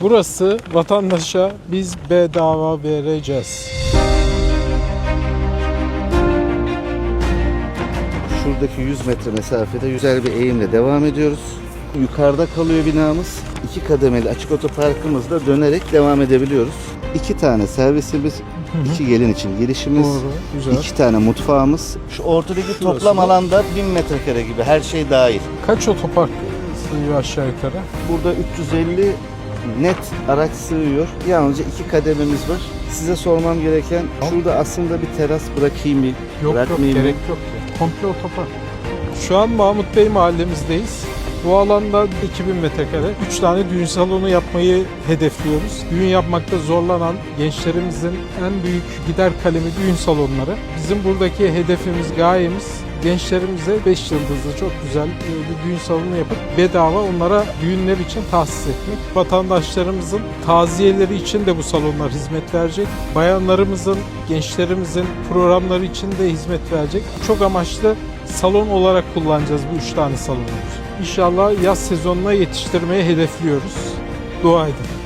Burası vatandaşa biz bedava vereceğiz. Şuradaki 100 metre mesafede güzel bir eğimle devam ediyoruz. Yukarıda kalıyor binamız. İki kademeli açık otoparkımızda dönerek devam edebiliyoruz. İki tane servisimiz, iki gelin için girişimiz, Doğru, güzel. iki tane mutfağımız. Şu ortadaki toplam da- alanda 1000 metrekare gibi her şey dahil. Kaç otopark sığıyor aşağı yukarı? Burada 350 net araç sığıyor. Yalnızca iki kadememiz var. Size sormam gereken şurada aslında bir teras bırakayım mı? Yok yok Bırakmayayım mı? gerek yok ki. Komple otopark. Şu an Mahmut Bey mahallemizdeyiz. Bu alanda 2000 metrekare 3 tane düğün salonu yapmayı hedefliyoruz. Düğün yapmakta zorlanan gençlerimizin en büyük gider kalemi düğün salonları. Bizim buradaki hedefimiz, gayemiz gençlerimize 5 yıldızlı çok güzel e, bir düğün salonu yapıp bedava onlara düğünler için tahsis etmek. Vatandaşlarımızın taziyeleri için de bu salonlar hizmet verecek. Bayanlarımızın, gençlerimizin programları için de hizmet verecek. Çok amaçlı salon olarak kullanacağız bu üç tane salonu. İnşallah yaz sezonuna yetiştirmeyi hedefliyoruz. Dua edin.